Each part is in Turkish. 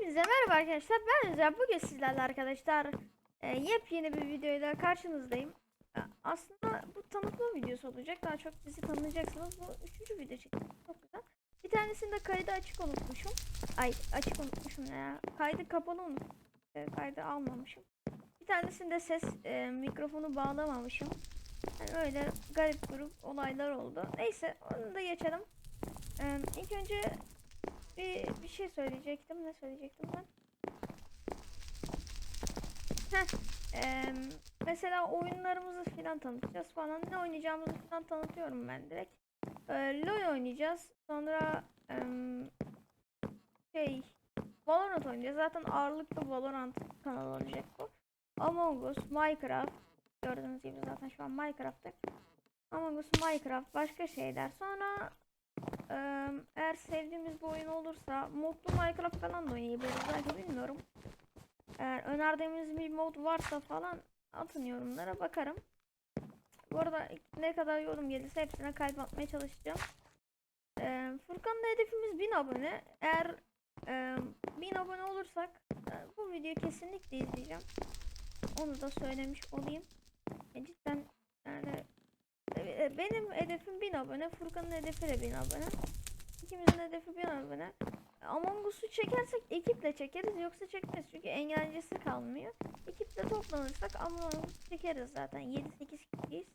Hepinize merhaba arkadaşlar. Ben Özel. Bugün sizlerle arkadaşlar e, yepyeni bir videoyla karşınızdayım. E, aslında bu tanıtma videosu olacak. Daha çok bizi tanıyacaksınız. Bu üçüncü video çektim. Çok güzel. Bir tanesinde kaydı açık unutmuşum. Ay açık unutmuşum ya. Kaydı kapalı unutmuşum. E, kaydı almamışım. Bir tanesinde ses e, mikrofonu bağlamamışım. Yani öyle garip grup olaylar oldu. Neyse onu da geçelim. E, ilk önce bir, bir şey söyleyecektim. Ne söyleyecektim ben? Heh, em, mesela oyunlarımızı filan tanıtacağız falan. Ne oynayacağımızı filan tanıtıyorum ben direkt. Ee, LoL oynayacağız. Sonra em, şey Valorant oynayacağız. Zaten ağırlıklı Valorant kanalı olacak bu. Among Us, Minecraft. Gördüğünüz gibi zaten şu an Minecraft'ta. Among Us, Minecraft, başka şeyler. Sonra eğer sevdiğimiz bir oyun olursa modlu Minecraft falan da oynayabiliriz belki bilmiyorum. Eğer önerdiğimiz bir mod varsa falan atın yorumlara bakarım. Bu arada ne kadar yorum gelirse hepsine kalp atmaya çalışacağım. Eee Furkan'la hedefimiz 1000 abone. Eğer 1000 abone olursak e, bu videoyu kesinlikle izleyeceğim. Onu da söylemiş olayım. Benim hedefim 1000 abone. Furkan'ın hedefi de 1000 abone. İkimizin hedefi 1000 abone. Among Us'u çekersek ekiple çekeriz yoksa çekmeyiz çünkü eğlencesi kalmıyor. Ekiple toplanırsak Among Us çekeriz zaten 7-8 kişiyiz.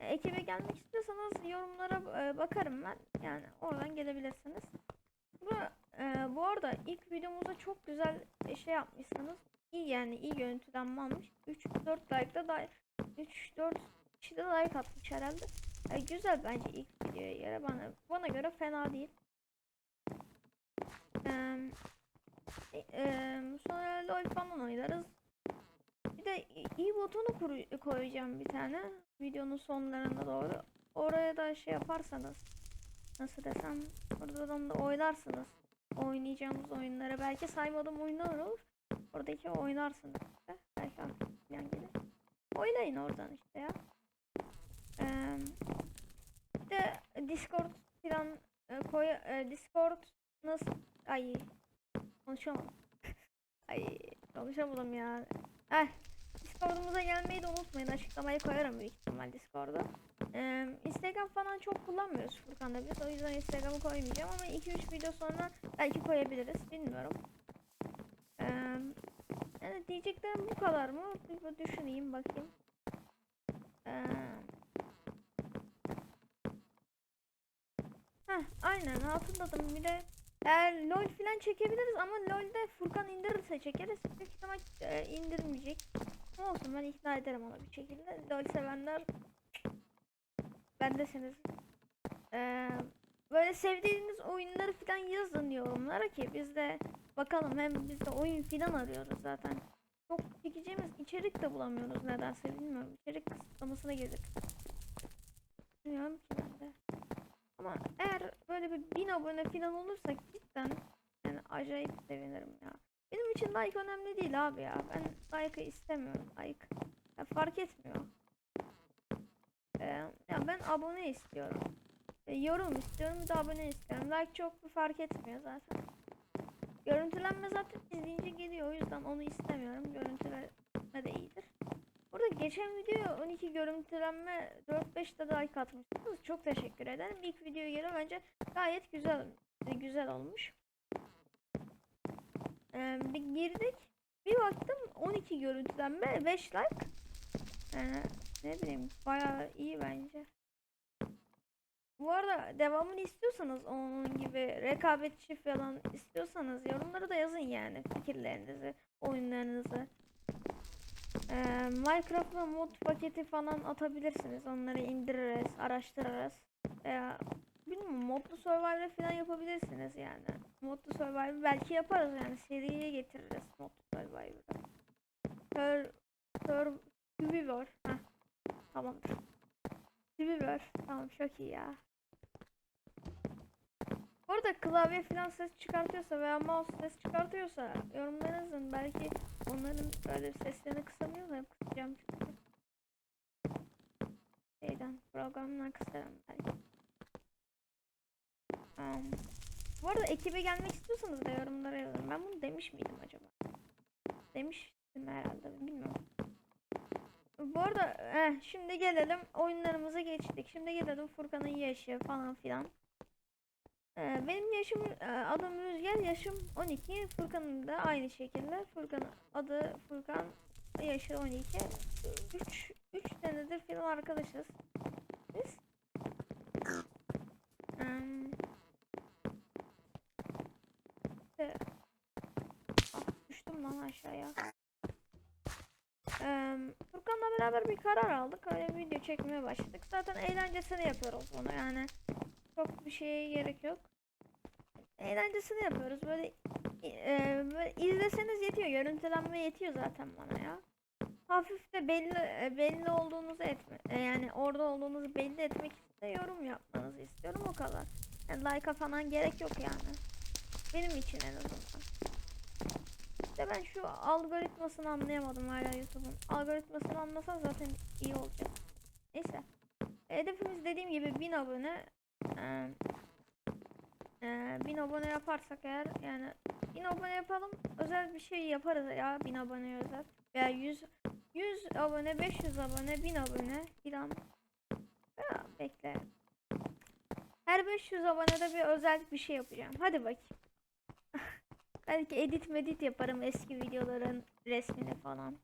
E, ekibe gelmek istiyorsanız yorumlara e, bakarım ben. Yani oradan gelebilirsiniz. Bu, e, bu arada ilk videomuzda çok güzel şey yapmışsınız. İyi yani iyi görüntülenme almış. 3-4 like'da da 3-4 kişi like atmış herhalde. E, güzel bence ilk videoya göre bana bana göre fena değil. Eee eee, sonra LoL falan oynarız. Bir de iyi kuru- koyacağım bir tane videonun sonlarına doğru. Oraya da şey yaparsanız nasıl desem oradan da oynarsınız. Oynayacağımız oyunlara belki saymadığım oyunlar olur. Oradaki oynarsınız. Belki falan gelir. Oynayın oradan işte ya. Eee, bir de Discord falan e, koy e, Discord nasıl ay konuşamadım. ay konuşamadım ya. Eh Discord'umuza gelmeyi de unutmayın. Açıklamaya koyarım büyük ihtimal Discord'u. Eee Instagram falan çok kullanmıyoruz Furkan'da biz. O yüzden Instagram'ı koymayacağım ama 2-3 video sonra belki koyabiliriz. Bilmiyorum. Eee yani diyeceklerim bu kadar mı? Bir düşüneyim bakayım. Eee Heh, aynen hatırladım bir de eğer LOL falan çekebiliriz ama LOL'de Furkan indirirse çekeriz. Büyük ihtimal e, indirmeyecek. Ne olsun ben ikna ederim ona bir şekilde. LOL sevenler bendesiniz. Ee, böyle sevdiğiniz oyunları falan yazın yorumlara ki biz de bakalım hem biz de oyun falan arıyoruz zaten. Çok çekeceğimiz içerik de bulamıyoruz nedense bilmiyorum. İçerik kısıtlamasına girdik. Bilmiyorum ki ben de. Ama eğer böyle bir bin abone falan olursak cidden yani acayip sevinirim ya. Benim için like önemli değil abi ya. Ben like'ı istemiyorum. Like ya fark etmiyor. Ee, ya ben abone istiyorum. E, yorum istiyorum bir de abone istiyorum. Like çok bir fark etmiyor zaten. Görüntülenme zaten izleyince geliyor o yüzden onu istemiyorum. Görüntülenme de iyidir. Burada geçen video 12 görüntülenme 4-5 de like atmışsınız. Çok teşekkür ederim. İlk videoya göre bence gayet güzel güzel olmuş. Ee, bir girdik. Bir baktım 12 görüntülenme 5 like. Yani ne bileyim bayağı iyi bence. Bu arada devamını istiyorsanız onun gibi rekabetçi falan istiyorsanız yorumlara da yazın yani fikirlerinizi, oyunlarınızı. Ee, Minecraft'la mod paketi falan atabilirsiniz. Onları indiririz, araştırırız. Veya bilmiyorum modlu survival falan yapabilirsiniz yani. Modlu survival belki yaparız yani seriye getiririz modlu survival'ı. Sör, sör, Survivor. Heh. Tamamdır. Survivor. Tamam çok iyi ya. Bu arada klavye falan ses çıkartıyorsa veya mouse ses çıkartıyorsa yorumlarınızın belki onların böyle seslerini kısamıyor da kısacağım çünkü. Şeyden programdan kısarım belki. Um, bu arada ekibe gelmek istiyorsanız da yorumlara yazın. Ben bunu demiş miydim acaba? Demiştim herhalde bilmiyorum. Bu arada eh, şimdi gelelim oyunlarımıza geçtik. Şimdi gelelim Furkan'ın yaşı falan filan. Ee, benim yaşım e, adım Rüzgar yaşım 12. Furkan'ın da aynı şekilde. Furkan adı Furkan yaşı 12. 3 3 senedir film arkadaşız. Biz. Em, işte- Ah, düştüm lan aşağıya. Em, Furkan'la beraber bir karar aldık. Öyle video çekmeye başladık. Zaten eğlencesini yapıyoruz bunu yani. Çok bir şeye gerek yok. Eğlencesini yapıyoruz. Böyle, e, böyle izleseniz yetiyor. Görüntülenme yetiyor zaten bana ya. Hafif de belli e, belli olduğunuzu etme e, yani orada olduğunuzu belli etmek için de yorum yapmanızı istiyorum o kadar. Yani like'a falan gerek yok yani. Benim için en azından. İşte ben şu algoritmasını anlayamadım hala YouTube'un. Algoritmasını anlasan zaten iyi olacak. Neyse. Hedefimiz dediğim gibi 1000 abone. Ee, ee, 1000 abone yaparsak eğer yani 1000 abone yapalım. Özel bir şey yaparız ya 1000 aboneye özel. Veya 100 100 abone, 500 abone, 1000 abone filan. Bekle. Her 500 abonede bir özel bir şey yapacağım. Hadi bakayım. Belki edit medit yaparım eski videoların resmini falan.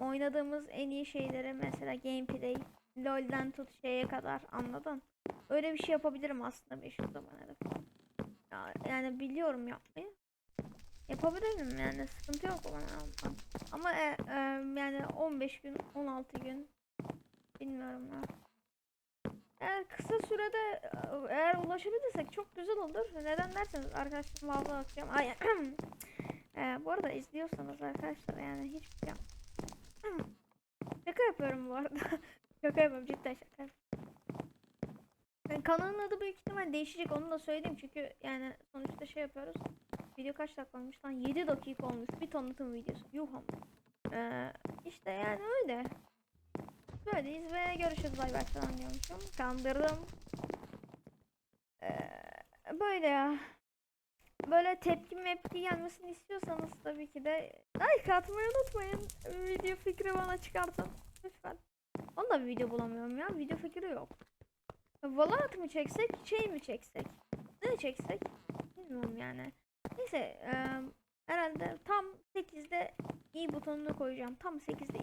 Oynadığımız en iyi şeyleri mesela gameplay, LoL'den tut şeye kadar anladın? Öyle bir şey yapabilirim aslında 500 abonede falan. Ya, yani biliyorum yapmayı. Yapabilirim yani sıkıntı yok bana. Ama, e, e, yani 15 gün 16 gün bilmiyorum ya. Eğer kısa sürede e, eğer ulaşabilirsek çok güzel olur. Neden derseniz arkadaşlarım valla bakacağım. Ay, e, bu arada izliyorsanız arkadaşlar yani hiçbir şey Şaka yapıyorum bu arada. şaka yapıyorum cidden şaka. Yani kanalın adı büyük ihtimal değişecek onu da söyleyeyim çünkü yani sonuçta şey yapıyoruz. Video kaç dakika olmuş lan? 7 dakika olmuş. Bir tanıtım videosu. Yuh ama. Ee, işte yani öyle. Böyleyiz ve görüşürüz bay bay falan diyormuşum. Kandırdım. Ee, böyle ya. Böyle tepki mepki gelmesini istiyorsanız tabii ki de like atmayı unutmayın. Video fikri bana çıkartın. Lütfen. Da video bulamıyorum ya. Video fikri yok. Valorant mı çeksek, şey mi çeksek? Ne çeksek? Bilmiyorum yani. Neyse eee, herhalde tam 8'de i butonunu koyacağım. Tam 8'de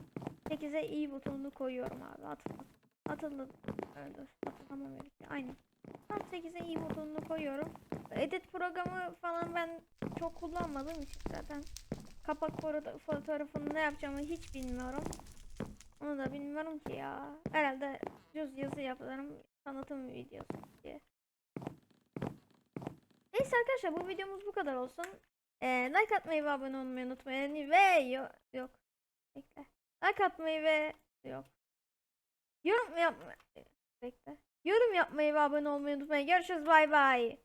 8'e i butonunu koyuyorum abi. Hatırladım. Hatırladım. Evet, dur. Hatırlamam gerekiyor. Aynen. Tam 8'e i butonunu koyuyorum. Edit programı falan ben çok kullanmadığım için zaten kapak foto- fotoğrafını ne yapacağımı hiç bilmiyorum. Onu da bilmiyorum ki ya. Herhalde düz yazı yaparım tanıtım videosu diye. Neyse arkadaşlar bu videomuz bu kadar olsun. Ee, like atmayı ve abone olmayı unutmayın ve yok yok bekle. Like atmayı ve yok. Yorum yapma bekle. Yorum yapmayı ve abone olmayı unutmayın. Görüşürüz bay bay.